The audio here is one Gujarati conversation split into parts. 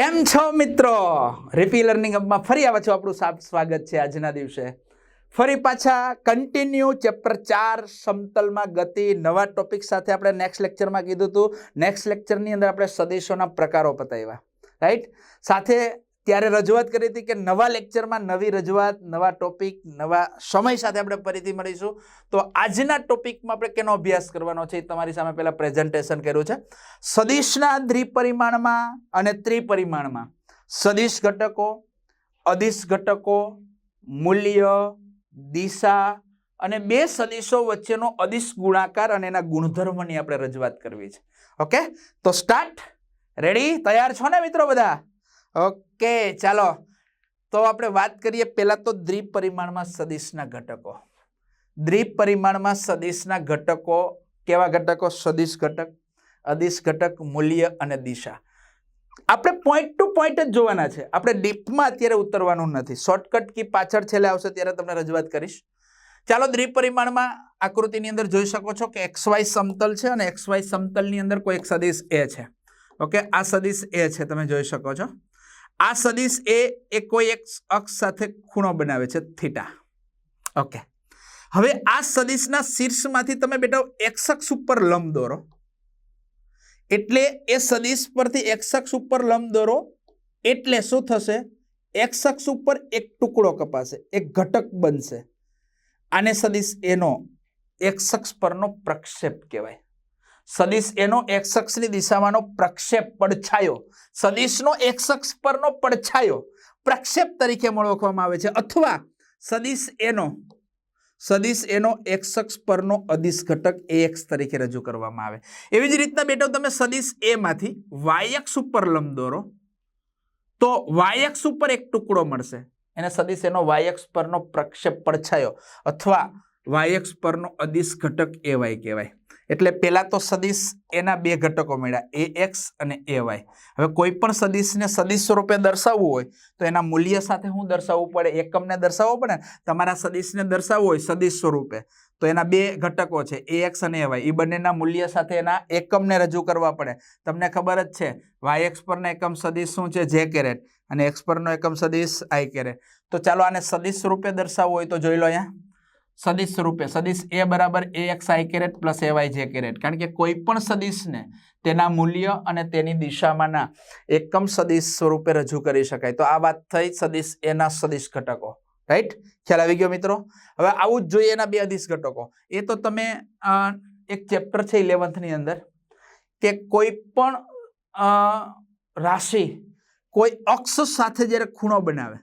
કેમ છો મિત્રો? રિપી લર્નિંગ હબમાં ફરી આવે છો. આપણું સાફ સ્વાગત છે આજના દિવસે. ફરી પાછા કન્ટિન્યુ ચેપ્ટર ચાર સમતલમાં ગતિ. નવા ટોપિક સાથે આપણે નેક્સ્ટ લેક્ચરમાં કીધું હતું નેક્સ્ટ લેક્ચરની અંદર આપણે સદીશોના પ્રકારો પતાવ્યા રાઈટ સાથે ત્યારે રજૂઆત કરી હતી કે નવા લેક્ચરમાં નવી રજૂઆત, નવા ટોપિક નવા સમય સાથે આપણે ફરીથી મળીશું. તો આજના ટોપિકમાં આપણે કેનો અભ્યાસ કરવાનો છે એ તમારી સામે પહેલાં પ્રેઝન્ટેશન કર્યું છે. સદિશના દ્વિપરિમાણમાં અને ત્રિપરિમાણમાં સદિશ ઘટકો, અદિશ ઘટકો, મૂલ્ય, દિશા અને બે સદિશો વચ્ચેનો અદિશ ગુણાકાર અને એના ગુણધર્મની આપણે રજૂઆત કરવી છે. ઓકે? તો સ્ટાર્ટ રેડી તૈયાર છો ને મિત્રો બધા? ઓકે, ચાલો. તો આપણે વાત કરીએ પહેલાં તો દ્વિપરિમાણમાં સદિશના ઘટકો. દ્વિપરિમાણમાં સદિશના ઘટકો કેવા ઘટકો? સદિશ ઘટક, અદિશ ઘટક, મૂલ્ય અને દિશા. આપણે પોઈન્ટ ટુ પોઈન્ટ જ જોવાના છે. આપણે ડીપમાં અત્યારે ઉતરવાનું નથી. શોર્ટકટ કી પાછળ છેલ્લે આવશે ત્યારે તમને રજૂઆત કરીશ. ચાલો દ્વિપરિમાણમાં આકૃતિની અંદર જોઈ શકો છો કે એક્સ વાય સમતલ છે અને એક્સ વાય સમતલની અંદર કોઈ એક સદિશ એ છે. ઓકે, આ સદિશ એ છે, તમે જોઈ શકો છો. આ સદિશ એ એ કોઈ એક અક્ષ સાથે ખૂણો બનાવે છે, થીટા. ઓકે હવે આ સદિશના શીર્ષમાંથી તમે બેટા એક્સ અક્ષ ઉપર લંબ દોરો. એટલે એ સદિશ પરથી એક્સ અક્ષ ઉપર લંબ દોરો, એટલે શું થશે? એક્સ અક્ષ ઉપર એક ટુકડો કપાશે, એક ઘટક બનશે. આને સદિશ એનો એક્સ અક્ષ પરનો પ્રક્ષેપ કહેવાય. સદિશ એનો એક્સ અક્ષની દિશામાંનો પ્રક્ષેપ પડછાયો. સદિશનો એક્સ અક્ષ પરનો પડછાયો. પ્રક્ષેપ તરીકે ઓળખવામાં આવે છે. અથવા સદિશ એનો સદિશ એનો એક્સ અક્ષ પરનો અદિશ ઘટક એ એક્સ તરીકે રજૂ કરવામાં આવે. એવી જ રીતના બેટો તમે સદિશ એ માંથી વાય અક્ષ ઉપર લંબ દોરો. તો વાય ઉપર એક ટુકડો મળશે. એને સદિશ એનો વાય અક્ષ પરનો પ્રક્ષેપ પડછાયો. અથવા વાય અક્ષ પરનો અદિશ ઘટક એ વાય કહેવાય. એટલે પહેલાં તો સદિશ એના બે ઘટકો મળ્યા, એ એક્સ અને એ વાય હવે કોઈ પણ સદિશને સદીશ સ્વરૂપે દર્શાવવું હોય, તો એના મૂલ્ય સાથે શું દર્શાવવું પડે, એકમને દર્શાવવો પડે તમારા સદિશને દર્શાવવું હોય સદિશ સ્વરૂપે. તો એના બે ઘટકો છે, એ એક્સ અને એ વાય એ બંનેના મૂલ્ય સાથે એના એકમને રજૂ કરવા પડે. તમને ખબર જ છે વાય એક્સ પરનો એકમ સદિશ શું છે? જે કેરેટ અને એક્સ પરનો એકમ સદિશ આઈ કેરેટ તો ચાલો આને સદીશ સ્વરૂપે દર્શાવવું હોય તો જોઈ લો અહીંયા. સદિશ સ્વરૂપે સદિશ એ બરાબર A X I caret plus A Y J caret. કારણ કે કોઈ પણ સદિશને તેના મૂલ્ય અને તેની દિશામાંના એકમ સદિશ સ્વરૂપે રજૂ કરી શકાય. તો આ વાત થઈ સદિશ એના સદિશ ઘટકો. રાઈટ ખ્યાલ આવી ગયો મિત્રો? હવે આવું જ જોઈએ એના બે અદિશ ઘટકો. એ તો તમે એક ચેપ્ટર છે ઇલેવન્થની અંદર કે કોઈ પણ રાશિ કોઈ અક્ષ સાથે જ્યારે ખૂણો બનાવે,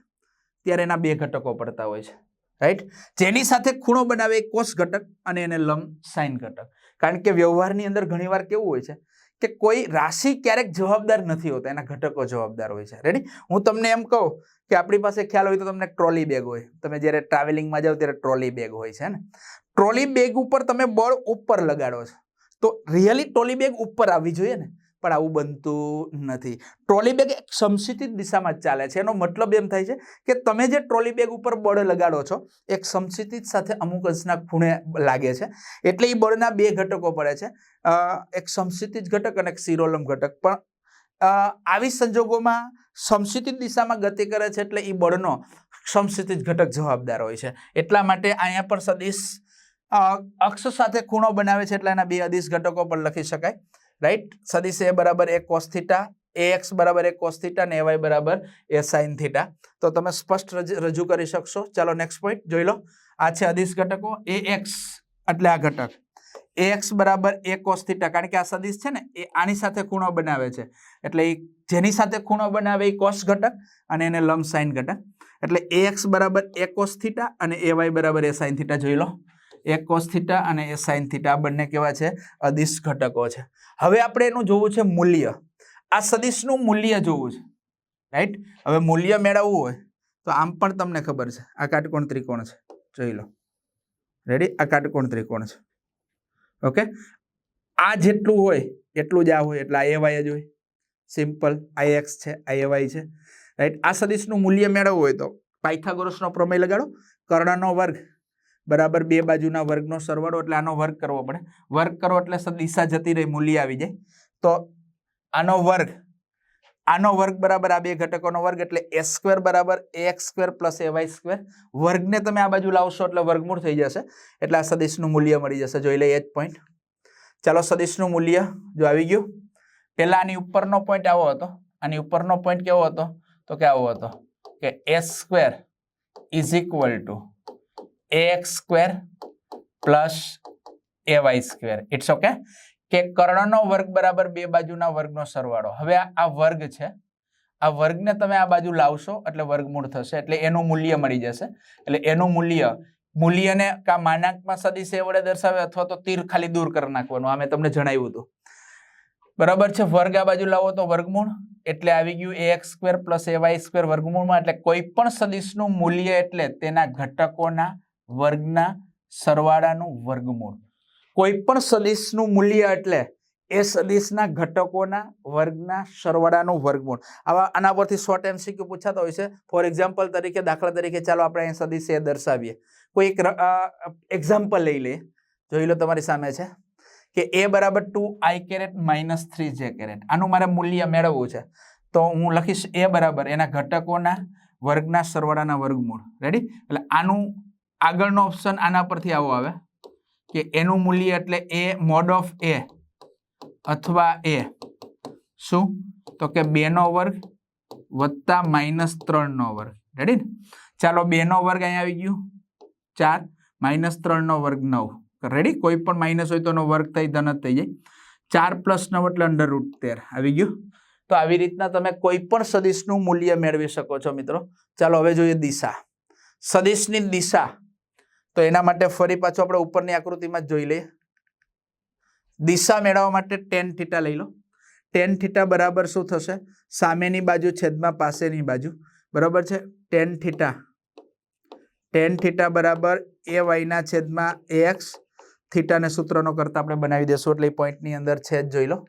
ત્યારે એના બે ઘટકો પડતા હોય છે. રાઈટ જેની સાથે ખૂણો બનાવે એ કોષ ઘટક અને એને લંબ સાઇન ઘટક. કારણ કે વ્યવહારની અંદર ઘણીવાર કેવું હોય છે કે કોઈ રાશિ ક્યારેક જવાબદાર નથી હોતા. એના ઘટકો જવાબદાર હોય છે. રેડી હું તમને એમ કહું કે આપણી પાસે ખ્યાલ હોય તો તમને ટ્રોલી બેગ હોય. તમે જ્યારે ટ્રાવેલિંગમાં જાઓ ત્યારે ટ્રોલી બેગ હોય છે ને ટ્રોલી બેગ ઉપર તમે બળ ઉપર લગાડો છો. તો રિયલી ટ્રોલી બેગ ઉપર આવવી જોઈએ ને? પણ આવું બનતું નથી. ટ્રોલી બેગ એક સમસિતિત દિશામાં જ ચાલે છે. એનો મતલબ એમ થાય છે કે તમે જે ટ્રોલી બેગ ઉપર બળ લગાડો છો, એક સમસિતિત સાથે અમુક અંશના ખૂણે લાગે છે. એટલે એ બળના બે ઘટકો પડે છે. એક સમસિતિત ઘટક અને એક શિરોલમ ઘટક. પણ આવી સંજોગોમાં સમસિતિત દિશામાં ગતિ કરે છે એટલે એ બળનો સમસિતિત ઘટક જવાબદાર હોય છે. એટલા માટે અહીંયા પણ સદિશ અક્ષ સાથે ખૂણો બનાવે છે એટલે એના બે અદિશ ઘટકો પણ લખી શકાય. રાઈટ સદિશ એ બરાબર A cos theta A x બરાબર એ કોસ થીટા અને એવાય વાય બરાબર એ સાઇન થીટા તો તમે સ્પષ્ટ રજ- કરી શકશો. ચાલો નેક્સ્ટ પોઈન્ટ જોઈ લો. આ છે અધિશ ઘટકો એ એક્સ એટલે આ ઘટક. એ એક્સ બરાબર એ કોસ થીટા કારણ કે આ સદિશ છે ને, એ આની સાથે ખૂણો બનાવે છે. એટલે એ જેની સાથે ખૂણો બનાવે એ કોસ ઘટક અને એને લંબ સાઇન ઘટક. એટલે એ એક્સ બરાબર એ કોસ થીટા અને એ વાય બરાબર એ સાઇન થીટા જોઈ લો. એ કોસ થીટા અને એ સાઇન થીટા આ બંને કેવા છે? અદિશ ઘટકો છે. હવે આપણે એનું જોવું છે મૂલ્ય. આ સદિશનું મૂલ્ય જોવું છે. રાઈટ હવે મૂલ્ય મેળવવું હોય, તો આમ પણ તમને ખબર છે. આ કાટકોણ ત્રિકોણ છે. જોઈ લો. રેડી આ કાટકોણ ત્રિકોણ છે. ઓકે આ જેટલું હોય, એટલું જ આ હોય, એટલે આ એ જ હોય. સિમ્પલ આ એક્સ છે, આ એ છે. રાઈટ આ સદિશનું મૂલ્ય મેળવવું હોય તો પાયથાગોરસનો પ્રમેય લગાડો. કર્ણનો વર્ગ. બરાબર બે બાજુના વર્ગનો સરવાળો, એટલે આનો વર્ગ કરવો પડે. વર્ગ કરો એટલે દિશા જતી રહી, મૂલ્ય આવી જાય. તો આનો વર્ગ આનો વર્ગ બરાબર આ બે ઘટકોનો વર્ગ, એટલે એ સ્ક્વેર બરાબર X square plus A Y square. વર્ગને તમે આ બાજુ લાવશો એટલે વર્ગમૂળ થઈ જશે. એટલે આ સદીશનું મૂલ્ય મળી જશે. જોઈ લઈએ જ પોઈન્ટ ચાલો સદીશનું મૂલ્ય જો આવી ગયું. પહેલાં આની ઉપરનો પોઈન્ટ આવો હતો. આની ઉપરનો પોઈન્ટ કેવો હતો? તો કે આવો હતો. કે A square is equal to A X square plus A Y square it's okay કે કર્ણનો વર્ગ બરાબર બે બાજુના વર્ગનો સરવાળો. હવે આ વર્ગ છે. આ વર્ગને તમે આ બાજુ લાવશો, એટલે વર્ગમૂળ થશે. એટલે એનું મૂલ્ય મળી જશે. એટલે એનું મૂલ્ય, મૂલ્યને કા માનાંકમાં સદીશ એ વડે દર્શાવે અથવા તો તીર ખાલી દૂર કરી નાખવાનું. આ મેં તમને જણાવ્યું હતું. બરાબર છે? વર્ગ આ બાજુ લાવો તો વર્ગમૂળ. એટલે આવી ગયું A X square plus A Y square વર્ગમૂળમાં. એટલે કોઈ પણ સદીશનું મૂલ્ય એટલે તેના ઘટકોના વર્ગના સરવાળાનું વર્ગમૂળ. કોઈ પણ સદીશનું મૂલ્ય એટલે એ સદીશના ઘટકોના વર્ગના સરવાળાનું વર્ગમૂળ. આવા આના પરથી શોર્ટ એમસીક્યુ પૂછાતા હોય છે. ફોર એક્ઝામ્પલ તરીકે, દાખલા તરીકે ચાલો આપણે અહીં સદીશ એ દર્શાવીએ. કોઈ એક એક્ઝામ્પલ લઈ લઈએ. જોઈ લો તમારી સામે છે કે એ બરાબર two I caret minus three J caret આનું મારે મૂલ્ય મેળવવું છે. તો હું લખીશ એ બરાબર એના ઘટકોના વર્ગના સરવાળાના વર્ગમૂળ. રેડી એટલે આનું આગળનો ઓપ્શન આના પરથી આવો આવે, કે એનું મૂલ્ય એટલે એ મોડ ઓફ એ અથવા એ શું? તો કે બેનો વર્ગ વત્તા માઇનસ ત્રણનો વર્ગ. રેડી ને ચાલો બેનો વર્ગ અહીંયા આવી ગયું. ચાર માઇનસ ત્રણનો વર્ગ નવ. રેડી કોઈ પણ માઇનસ હોય તો એનો વર્ગ થઈ, ધન થઈ જાય. ચાર પ્લસ નવ એટલે અંડર રૂટ તેર. આવી ગયું? તો આવી રીતના તમે કોઈ પણ સદીશનું મૂલ્ય મેળવી શકો છો મિત્રો. ચાલો હવે જોઈએ દિશા. સદીશની દિશા તો એના માટે ફરી પાછું આપણે ઉપરની આકૃતિમાં જોઈ લઈએ. દિશા મેળવવા માટે ટેન થીટા લઈ લો. ટેન થીટા બરાબર શું થશે? સામેની બાજુ છેદમાં પાસેની બાજુ. બરાબર છે? ટેન થીટા ટેન થીટા બરાબર એ વાયના છેદમાં એક્સ થીટાને સૂત્રનો કરતા આપણે બનાવી દેશું એટલે પોઈન્ટની અંદર છે જ જોઈ લો.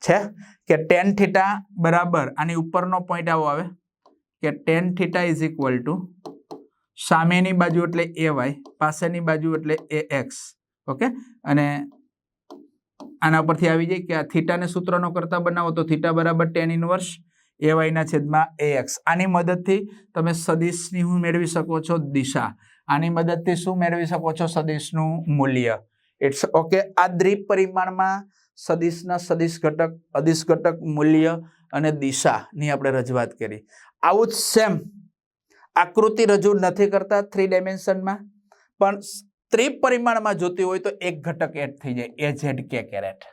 છે? કે ટેન થીટા બરાબર, આની ઉપરનો પોઈન્ટ આવો આવે. કે tan theta is equal to સામેની બાજુ એટલે એ વાય પાસેની બાજુ એટલે એ એક્સ. ઓકે? અને આના પરથી આવી જાય કે આ થીટાને સૂત્રનો કરતા બનાવો તો થીટા બરાબર ટેન ઇનવર્સ એ વાયના છેદમાં એ એક્સ. આની મદદથી તમે સદીશની હું મેળવી શકો છો દિશા. આની મદદથી શું મેળવી શકો છો સદીશનું મૂલ્ય? ઇટ્સ ઓકે આ દ્વિપરિમાણમાં સદીશના સદીશ ઘટક, અદિશ ઘટક મૂલ્ય અને દિશાની આપણે રજૂઆત કરી. આવું જ સેમ આકૃતિ રજૂ નથી કરતા થ્રી ડાયમેન્શનમાં પણ ત્રિપરિમાણમાં જોતી હોય તો એક ઘટક એડ થઈ જાય, A Z K caret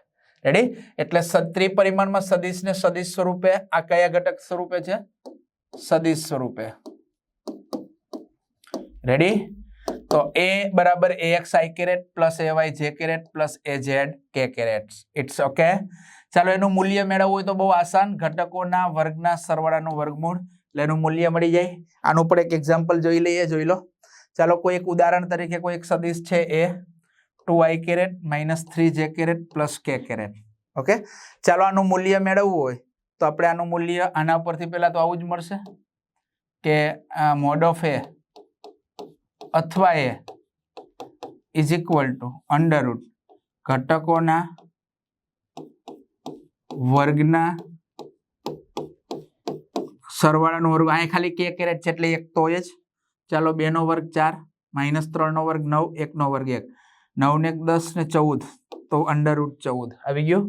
ready એટલે ત્રિપરિમાણમાં સદીશને સદીશ સ્વરૂપે આ કયા ઘટક સ્વરૂપે છે? સદીશ સ્વરૂપે. રેડી તો એ બરાબર A X I caret plus A Y J caret plus A Z K caret it's okay ચાલો એનું મૂલ્ય મેળવવું હોય તો બહુ આસાન, ઘટકોના વર્ગના સરવાળાનું વર્ગમૂળ એટલે એનું મૂલ્ય મળી જાય. આનું પણ એક એક્ઝામ્પલ જોઈ લઈએ, જોઈ લો. ચાલો કોઈ એક ઉદાહરણ તરીકે કોઈ એક સદીશ છે A two I caret minus three J caret plus K caret. Okay? ચાલો આનું મૂલ્ય મેળવવું હોય, તો આપણે આનું મૂલ્ય આના પરથી પહેલાં તો આવું જ મળશે કે મોડ ઓફ એ અથવા A is equal to under ઘટકોના વર્ગના સરવાળાનો વર્ગ અહીંયા ખાલી કે કેરેટ છે એટલે એક તો જ. ચાલો બેનો વર્ગ ચાર, માઇનસ ત્રણનો વર્ગ નવ એકનો વર્ગ એક. નવ ને એક દસ ને ચૌદ, તો અંડરરૂટ ચૌદ. આવી ગયું?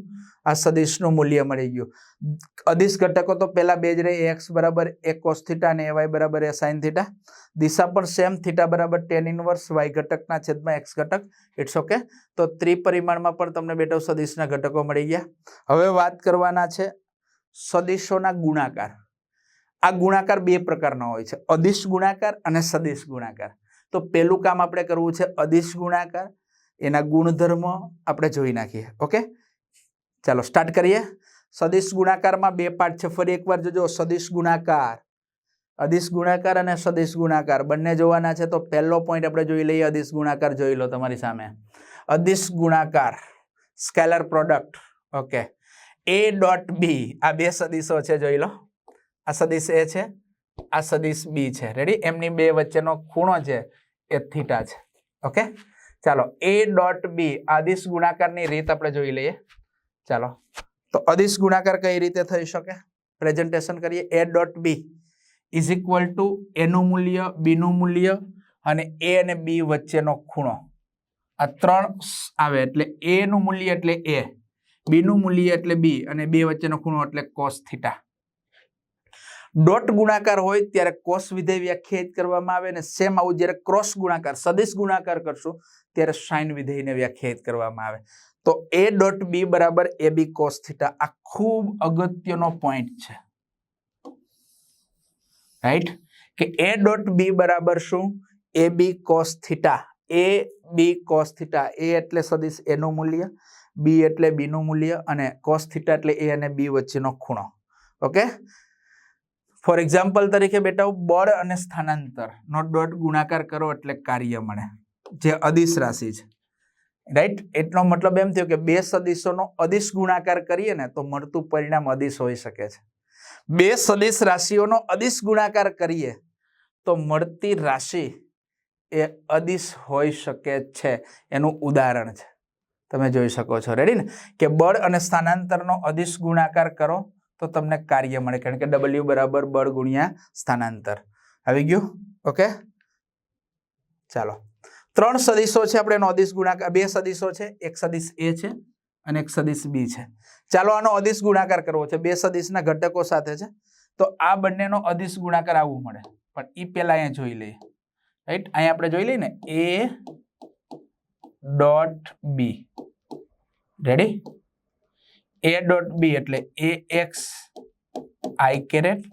આ સદીશનું મૂલ્ય મળી ગયું. અદિશ ઘટકો તો પહેલાં બે જ રહે એક્સ બરાબર એ કોસ થીટા અને એવાય બરાબર એ સાઇન થીટા દિશા પણ સેમ થીટા બરાબર ટેન ઇનવર્સ વાય ઘટકના છેદમાં એક્સ ઘટક. ઇટ્સ ઓકે તો ત્રિપરિમાણમાં પણ તમને બેટો સદીશના ઘટકો મળી ગયા. હવે વાત કરવાના છે સદીશોના ગુણાકાર. આ ગુણાકાર બે પ્રકારના હોય છે. અદિશ ગુણાકાર અને સદિશ ગુણાકાર. તો પહેલું કામ આપણે કરવું છે અદિશ ગુણાકાર. એના ગુણધર્મ આપણે જોઈ નાખીએ. ઓકે? ચાલો સ્ટાર્ટ કરીએ. સદિશ ગુણાકારમાં બે પાર્ટ છે. ફરી એકવાર જોજો. સદિશ ગુણાકાર. અદિશ ગુણાકાર અને સદિશ ગુણાકાર. બંને જોવાના છે તો પહેલો પોઈન્ટ આપણે જોઈ લઈએ. અદિશ ગુણાકાર જોઈ લો તમારી સામે. અદિશ ગુણાકાર. Scalar product. Okay. A dot B આ બે સદિશો છે જોઈ લો. આ સદિશ એ છે, આ સદિશ બી છે. રેડી એમની બે વચ્ચેનો ખૂણો છે એ થીટા છે. ઓકે ચાલો એ ડોટ બી આદિશ ગુણાકારની રીત આપણે જોઈ લઈએ. ચાલો, તો અદિશ ગુણાકાર કઈ રીતે થઈ શકે? પ્રેઝન્ટેશન કરીએ. A dot B is equal to એનું મૂલ્ય બીનું મૂલ્ય અને એ અને બી વચ્ચેનો ખૂણો. આ ત્રણ આવે એટલે એનું મૂલ્ય એટલે એ બીનું મૂલ્ય એટલે બી અને બે વચ્ચેનો ખૂણો એટલે કોસ થીટા ડોટ ગુણાકાર હોય ત્યારે કોષ વિધેય વ્યાખ્યાયિત કરવામાં આવે અને સેમ આવું જ્યારે ક્રોસ ગુણાકાર, સદિશ ગુણાકાર કરશું ત્યારે સાઇન વિધેયને વ્યાખ્યાયિત કરવામાં આવે. તો એ ડોટ બી બરાબર એ બી કોસ થીટા આ ખૂબ અગત્યનો પોઈન્ટ છે. રાઈટ કે એ ડોટ બી બરાબર શું? A B cos theta A B cos theta A એટલે સદિશ એનું મૂલ્ય બી એટલે બીનું મૂલ્ય અને કોસ થીટા એટલે એ અને બી વચ્ચેનો ખૂણો. ઓકે ફોર એક્ઝામ્પલ તરીકે બેટા બળ અને સ્થાનાંતર નો ડોટ ગુણાકાર કરો એટલે કાર્ય મળે, જે અદિશ રાશિ છે. રાઈટ એટલો મતલબ એમ થયો કે બે સદિશોનો અદિશ ગુણાકાર કરીએ ને, તો મળતું પરિણામ અદિશ હોઈ શકે છે. બે સદિશ રાશિઓનો અદિશ ગુણાકાર કરીએ, તો મળતી રાશિ એ અદિશ હોઈ શકે છે, એનું ઉદાહરણ છે. તમે જોઈ શકો છો. રેડી ને? કે બળ અને સ્થાનાંતરનો અદિશ ગુણાકાર કરો તો તમને કાર્ય મળે, કારણ કે ડબલ્યુ બરાબર બળ ગુણ્યા સ્થાનાંતર. આવી ગયું? ઓકે? ચાલો. ત્રણ સદિશો છે આપણે, એનો અદિશ ગુણાકાર, બે સદિશો છે, એક સદિશ એ છે અને એક સદિશ બી છે. ચાલો આનો અદિશ ગુણાકાર કરવો છે, બે સદિશના ઘટકો સાથે છે. તો આ બંનેનો અદિશ ગુણાકાર આવવું મળે. પણ એ પહેલા અહીંયા જોઈ લઈએ. રાઈટ અહીંયા આપણે જોઈ લઈએ ને A dot B ready A dot B એટલે A X I caret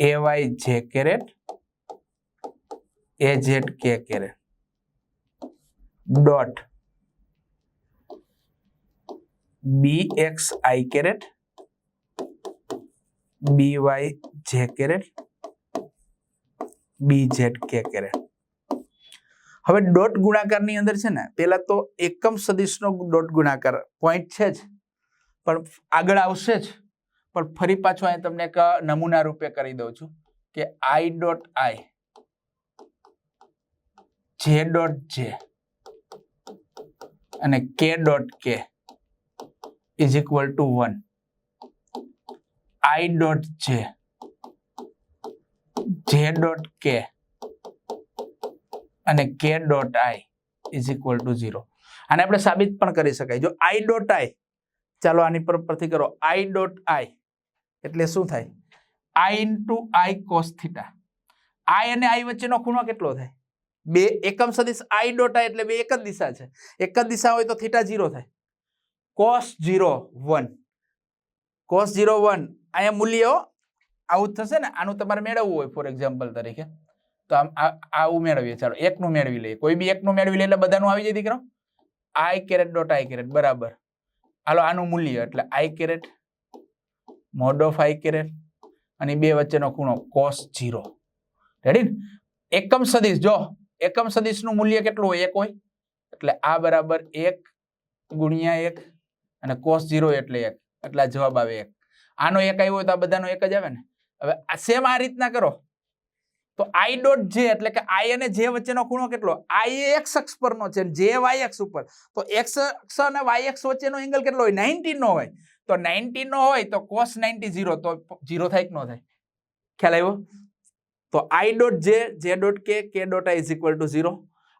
A Y J caret A Z K caret dot B X I caret B Y J caret B Z K caret હવે ડોટ ગુણાકારની અંદર છે ને, પેલા તો એકમ સદિશનો ડોટ ગુણાકાર પોઈન્ટ છે જ. પણ આગળ આવશે જ. પણ ફરી પાછું અહીં તમને એક નમૂના રૂપે કરી દઉં છું કે I dot I J dot જે અને K dot K is equal to one I dot J J dot K અને K dot I is equal to zero આને આપણે સાબિત પણ કરી શકાય. જો આઈ ડોટ આઈ, ચાલો આની પર પરથી કરો. આઈ ડોટ આઈ, એટલે શું થાય? I into I cos theta. I અને આઈ વચ્ચેનો ખૂણો કેટલો થાય? બે એકમ સદિશ આઈ ડોટ આઈ એટલે બે એક જ દિશા છે. એક જ દિશા હોય તો થીટા ઝીરો થાય. Cos zero one. Cos zero one, અહીંયા મૂલ્યો આવું થશે ને? આનું તમારે મેળવવું હોય, ફોર એક્ઝામ્પલ તરીકે. તો આમ આ આવું મેળવીએ. ચાલો, એકનું મેળવી લઈએ. કોઈ બી એકનું મેળવી લઈએ એટલે બધાનું આવી જાય દીકરો? I caret dot I caret બરાબર. હાલો, આનું મૂલ્ય એટલે I caret mod of I caret અને બે વચ્ચેનો ખૂણો કોસ ઝીરો રેડી એકમ સદીશ, જો, એકમ સદીશનું મૂલ્ય કેટલું હોય? એક હોય? એટલે આ બરાબર એક ગુણ્યા એક અને કોસ ઝીરો એટલે એક. એટલે જવાબ આવે એક. આનો એક આવ્યો હોય તો આ બધાનો એક જ આવે ને? હવે સેમ આ રીતના કરો. તો આઈ ડોટ જે એટલે કે આઈ અને જે વચ્ચેનો ખૂણો કેટલો? આઈ એક્સ અક્ષ પરનો છે જે વાય અક્ષ ઉપર. તો એક્સ અક્ષ અને વાય અક્ષ વચ્ચેનો એંગલ કેટલો હોય? નાઇન્ટીનનો હોય. તો નાઇન્ટીનનો હોય તો કોસ નાઇન્ટી ઝીરો તો ઝીરો થાય કે ન થાય? ખ્યાલ આવ્યો? તો આઈ ડોટ જે J dot K K dot I is equal to zero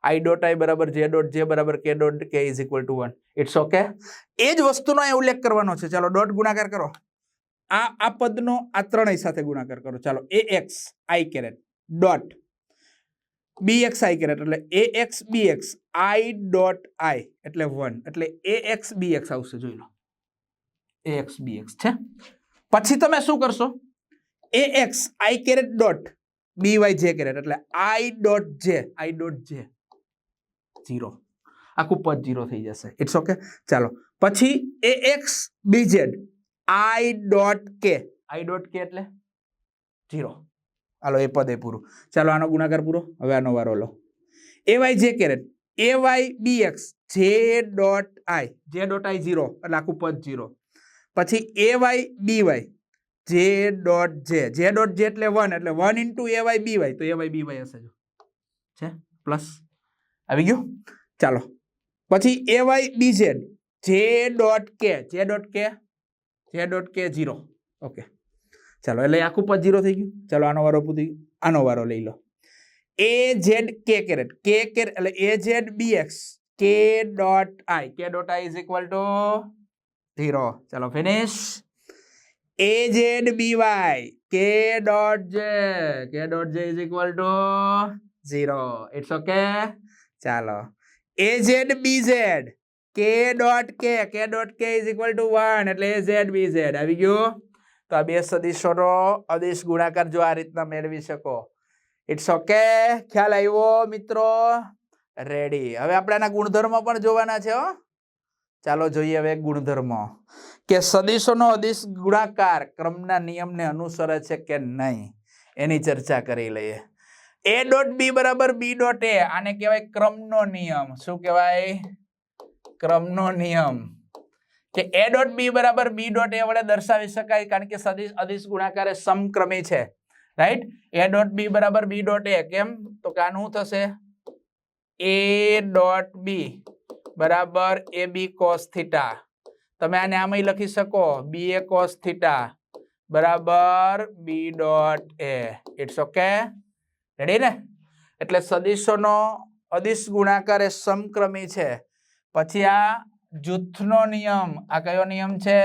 I dot I બરાબર જે ડોટ જે બરાબર K dot K is equal to one it's okay એ જ વસ્તુનો અહીં ઉલ્લેખ કરવાનો છે. ચાલો ડોટ ગુણાકાર કરો. આ આ પદનો આ ત્રણેય સાથે ગુણાકાર કરો. ચાલો A X I caret dot B X I caret એટલે A X B X I dot I એટલે વન એટલે એ એક્સ બી એક્સ આવશે જોઈ લો. એ એક્સ બી એક્સ છે. પછી તમે શું કરશો? A X I caret dot B Y J caret એટલે આઈ ડોટ જે આઈ ડોટ જે ઝીરો આખું પદ ઝીરો થઈ જશે. ઇટ્સ ઓકે ચાલો. પછી A X B Z I dot K I dot કે એટલે? ઝીરો હાલો, એ પદ પૂરું. ચાલો, આનો ગુણાકાર પૂરો? હવે આનો વારો લો. A Y J caret. A Y B X J dot I J dot I zero એટલે આખું પદ ઝીરો પછી A Y B Y J dot J J dot J એટલે વન એટલે one into A Y B Y તો એ વાય બી વાય હશે જો. છે? પ્લસ આવી ગયું? ચાલો. પછી A Y B Z J dot K J dot કે જે ડોટ કે ઝીરો ઓકે ચાલો, એટલે આખું પદ ઝીરો થઈ ગયું. ચાલો, આનો વારો પૂરી ગયું. આનો વારો લઈ લો. A Z K caret K caret એટલે A Z B X K dot I K dot I is equal to zero ચાલો finish A Z B Y K dot J K dot J is equal to zero it's okay ચાલો. A Z B Z K dot K K dot કે ઇઝ ઇક્વલ ટુ વન એટલે એ ઝેડ બી ઝેડ આવી ગયું? તો આ બે સદીશોનો અદિશ ગુણાકાર જો આ રીતના મેળવી શકો. ઇટ્સ ઓકે ખ્યાલ આવ્યો, મિત્રો? રેડી હવે આપણે આના ગુણધર્મ પણ જોવાના છે, હો. ચાલો જોઈએ હવે ગુણધર્મ. કે સદીશોનો અદિશ ગુણાકાર ક્રમના નિયમને અનુસરે છે કે નહીં? એની ચર્ચા કરી લઈએ. એ ડોટ બી બરાબર બી ડોટ એ આને કહેવાય ક્રમનો નિયમ. શું કહેવાય? ક્રમનો નિયમ. કે એ ડોટ બી બરાબર બી ડોટ એ વડે દર્શાવી શકાય કારણ કે સદિશ અદિશ ગુણાકાર સમક્રમી છે. રાઈટ એ ડોટ બી બરાબર બી ડોટ એ. કેમ? તો કે આનું થશે? એ ડોટ બી બરાબર એ બી કોસ થીટા. તમે આને આમાં લખી શકો. બી એ કોસ થીટા બરાબર B dot A. It's okay ready ને? એટલે સદિશોનો અદિશ ગુણાકાર એ સમક્રમી છે. પછી આ જૂથનો નિયમ. આ કયો નિયમ છે?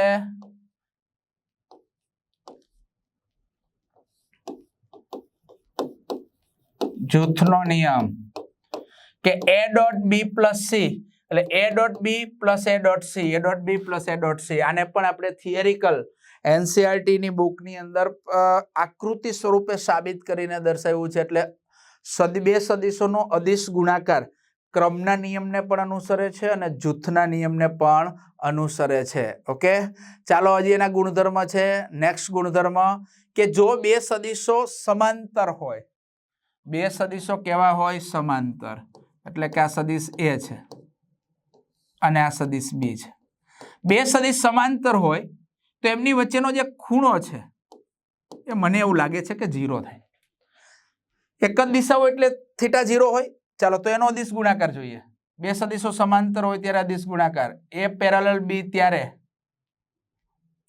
જૂથનો નિયમ. કે A dot B plus C એટલે A dot B plus A dot C A dot B plus A dot C આને પણ આપણે થિયરિકલ એનસીઆરટી ની બુકની અંદર આકૃતિ સ્વરૂપે સાબિત કરીને દર્શાવ્યું છે. એટલે સદી, બે સદીશોનો અદિશ ગુણાકાર. ક્રમના નિયમને પણ અનુસરે છે અને જૂથના નિયમને પણ અનુસરે છે. ઓકે? ચાલો હજી એના ગુણધર્મ છે. નેક્સ્ટ ગુણધર્મ કે જો બે સદીશો સમાંતર હોય, બે સદીશો કેવા હોય? સમાંતર. એટલે કે આ સદીશ એ છે અને આ સદીશ બી છે. બે સદીશ સમાંતર હોય તો એમની વચ્ચેનો જે ખૂણો છે એ મને એવું લાગે છે કે ઝીરો થાય. એક જ દિશા હોય એટલે થીટા ઝીરો હોય ચાલો, તો એનો દિશ ગુણાકાર જોઈએ. બે સદીશો સમાંતર હોય ત્યારે દિશ ગુણાકાર એ પેરાલલ બી ત્યારે?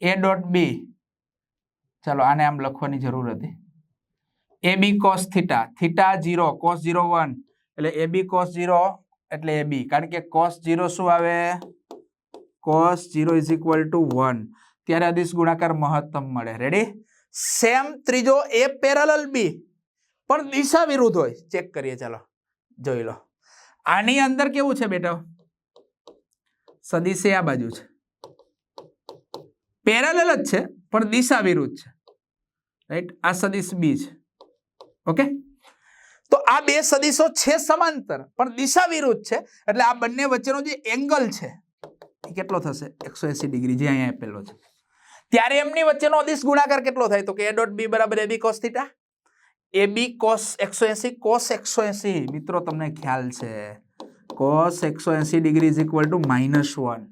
એ ડોટ બી ચાલો, આને આમ લખવાની જરૂર હતી. A B cos theta theta zero cos zero one એટલે એ બી કોસ ઝીરો એટલે એ બી કારણ કે કોસ ઝીરો શું આવે? Cos zero is equal to one ત્યારે આ દિશ ગુણાકાર મહત્તમ મળે. રેડી સેમ ત્રીજો એ પેરાલલ બી પણ દિશા વિરુદ્ધ હોય. ચેક કરીએ, ચાલો. જોઈ લો. આની અંદર કેવું છે બેટા? સદિશે આ બાજુ છે. પેરેલલ જ છે, પણ દિશા વિરુદ્ધ છે. રાઈટ આ સદીશ બી છે. ઓકે તો આ બે સદીશો છે સમાંતર, પણ દિશા વિરુદ્ધ છે, એટલે આ બંને વચ્ચેનો જે એંગલ છે, એ કેટલો થશે? એકસો એસી ડિગ્રી, જે અહીંયા આપેલો છે. ત્યારે એમની વચ્ચેનો અદિશ ગુણાકાર કેટલો થાય? તો કે એ ડોટ બી બરાબર A B cos theta A B cos એકસો એસી કોસ એકસો એસી. મિત્રો, તમને ખ્યાલ છે. કોસ એકસો એસી degree is equal to minus one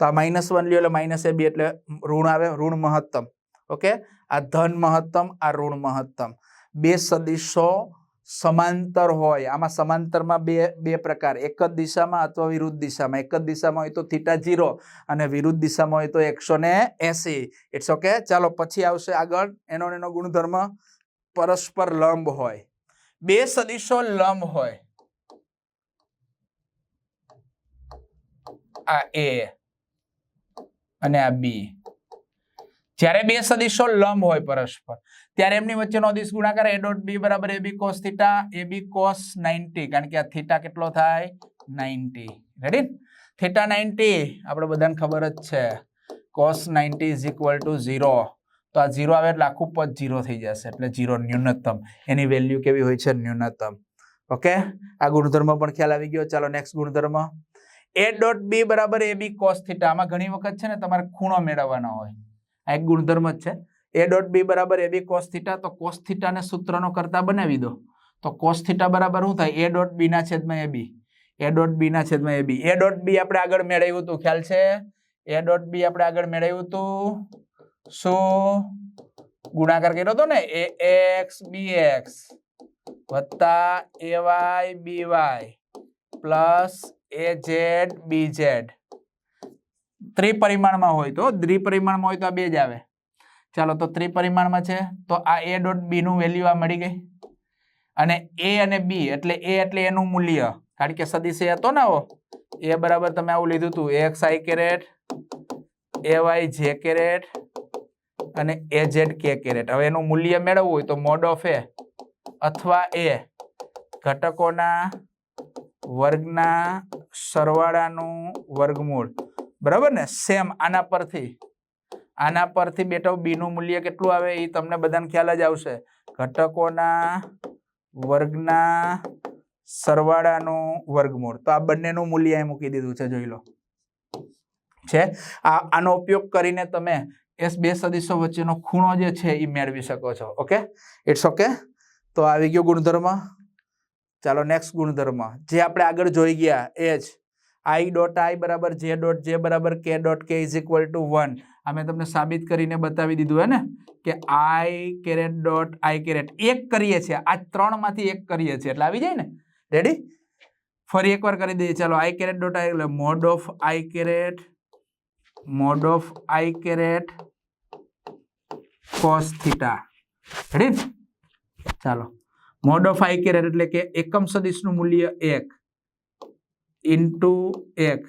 તો આ માઇનસ વન લ્યો, એટલે માઇનસ એ બી એટલે ઋણ આવે, ઋણ મહત્તમ. ઓકે? આ ધન મહત્તમ, આ ઋણ મહત્તમ. બે સદિશો સમાંતર હોય. આમાં સમાંતરમાં બે બે પ્રકાર. એક જ દિશામાં અથવા વિરુદ્ધ દિશામાં. એક જ દિશામાં હોય તો થીટા જીરો અને વિરુદ્ધ દિશામાં હોય તો એકસો ને એસી. ઇટ્સ ઓકે ચાલો, પછી આવશે આગળ. એનો એનો ગુણધર્મ. પરસ્પર લંબ હોય. બે સદીશો લંબ હોય. આ એ અને આ બી જ્યારે બે સદીશો લંબ હોય પરસ્પર, ત્યારે એમની વચ્ચેનો અદિશ ગુણાકાર એ ડોટ બી બરાબર A B cos theta A B cos ninety કારણ કે આ થીટા કેટલો થાય? નાઇન્ટી રેડી થીટા નાઇન્ટી આપણે બધાને ખબર જ છે. Cos ninety is equal to zero તો આ ઝીરો આવે એટલે આખું પદ ઝીરો થઈ જશે, એટલે ઝીરો ન્યૂનતમ. એની વેલ્યુ કેવી હોય છે? ન્યૂનતમ. ઓકે આ ગુણધર્મ પણ ખ્યાલ આવી ગયો. ચાલો નેક્સ્ટ ગુણધર્મ. એ ડોટ બી બરાબર એ બી કોસ થીટા આમાં ઘણી વખત છે ને તમારે ખૂણો મેળવવાનો હોય. આ એક ગુણધર્મ જ છે. એ ડોટ બી બરાબર એ બી કોસ થીટા તો કોસ થીટાને સૂત્રનો કરતા બનાવી દો. તો કોસ થીટા બરાબર શું થાય? એ ડોટ બીના છેદમાં એ બી એ ડોટ બીના છેદમાં એ બી એ ડોટ બી આપણે આગળ મેળવ્યું હતું ખ્યાલ છે? એ ડોટ બી આપણે આગળ મેળવ્યું હતું શું ગુણાકાર કર્યો હતો ને, એ એક્સ બી એક્સ વત્તા A Y B Y plus A Z B Z. ત્રિપરિમાણમાં હોય તો, દ્વિપરિમાણમાં હોય તો આ બે જ આવે. ચાલો તો ત્રિપરિમાણમાં છે, તો આ એ ડોટ બી નું વેલ્યુ આ મળી ગઈ. અને એ અને બી એટલે એ એટલે એનું મૂલ્ય. કારણ કે સદીશ એ હતો ને આવો. એ બરાબર તમે આવું લીધું હતું X I caret, A Y J caret અને એ ઝેડ કે કેરેટ. હવે એનું મૂલ્ય મેળવવું હોય તો મોડ ઓફ એ અથવા એ ઘટકોના વર્ગના સરવાળાનું વર્ગમૂળ. બરાબર ને? સેમ આના પરથી. આના પરથી બેટો બીનું મૂલ્ય કેટલું આવે એ તમને બધાને ખ્યાલ જ આવશે. ઘટકોના વર્ગના સરવાળાનું વર્ગમૂળ. તો આ બંનેનું મૂલ્ય એ મૂકી દીધું છે, જોઈ લો. છે? આ, આનો ઉપયોગ કરીને તમે એસ બે સદીશો વચ્ચેનો ખૂણો જે છે એ મેળવી શકો છો. ઓકે? ઇટ્સ ઓકે તો આવી ગયો ગુણધર્મ. ચાલો નેક્સ્ટ ગુણધર્મ. જે આપણે આગળ જોઈ ગયા એ જ આઈ ડોટ આઈ બરાબર જે ડોટ જે બરાબર કે ડોટ કે ઇઝ ઇક્વલ ટુ વન અમે તમને સાબિત કરીને બતાવી દીધું હે ને? કે I caret dot I caret એક કરીએ છીએ. આ ત્રણમાંથી એક કરીએ છીએ. એટલે આવી જાય ને? રેડી ફરી એકવાર કરી દઈએ. ચાલો આઈ કેરેટ ડોટ આઈ એટલે mod of I caret mod of I caret cos theta ready ચાલો. મોડ ઓફ આઈ એટલે કે એકમ સદિશનું મૂલ્ય એક ઇન્ટુ એક.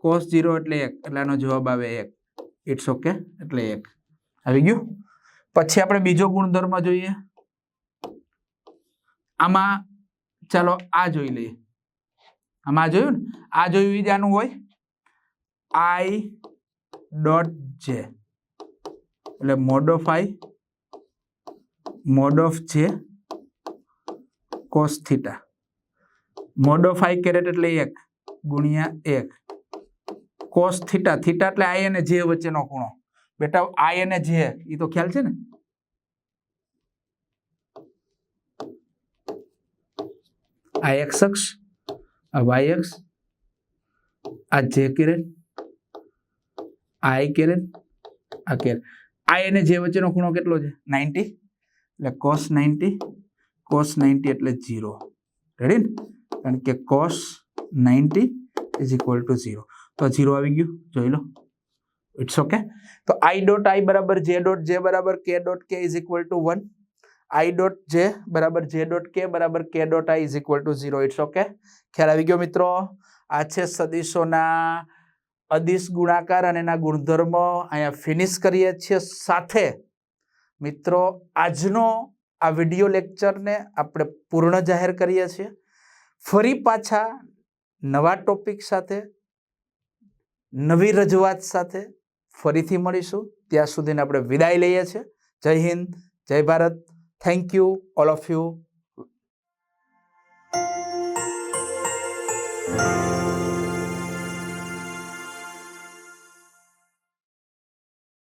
કોસ જીરો એટલે એક. એટલે આનો જવાબ આવે એક. ઇટ્સ ઓકે એટલે એક. આવી ગયું? પછી આપણે બીજો ગુણધર્મ જોઈએ. આમાં, ચાલો, આ જોઈ લઈએ. આમાં આ જોયું ને? આ જોયું આનું હોય? આઈ ડોટ જે એટલે mod of I mod of J cos theta mod of I caret એટલે એક, ગુણ્યા એક. કોસ થીટા થીટા એટલે આઈ અને જે વચ્ચેનો ખૂણો. બેટા આઈ અને જે એ તો ખ્યાલ છે ને? આ એક્સ અક્ષ, આ વાય અક્ષ, આ જે કેરેટ આઈ કેરેટ આ કેરેટ આઈ અને જે વચ્ચેનો ખૂણો કેટલો છે? નાઇન્ટી. એટલે કોસ નાઇન્ટી કોસ નાઇન્ટી એટલે જીરો રેડી ને કારણ કે cos ninety is equal to zero તો ઝીરો આવી ગયું. જોઈ લો. ઇટ્સ ઓકે તો આઈ ડોટ આઈ બરાબર જે ડોટ જે બરાબર K dot K is equal to one I dot J બરાબર જે ડોટ કે બરાબર K dot I is equal to zero it's okay ખ્યાલ આવી ગયો મિત્રો? આ છે સદીશોના અદિશ ગુણાકાર અને એના ગુણધર્મો અહીંયા ફિનિશ કરીએ છીએ સાથે. મિત્રો, આજનો આ વીડિયો લેક્ચરને આપણે પૂર્ણ જાહેર કરીએ છીએ. ફરી પાછા નવા ટોપિક સાથે, નવી રજૂઆત સાથે ફરીથી મળીશું. ત્યાં સુધીને આપણે વિદાય લઈએ છીએ. જય હિન્દ, જય Bharat. Thank you all of you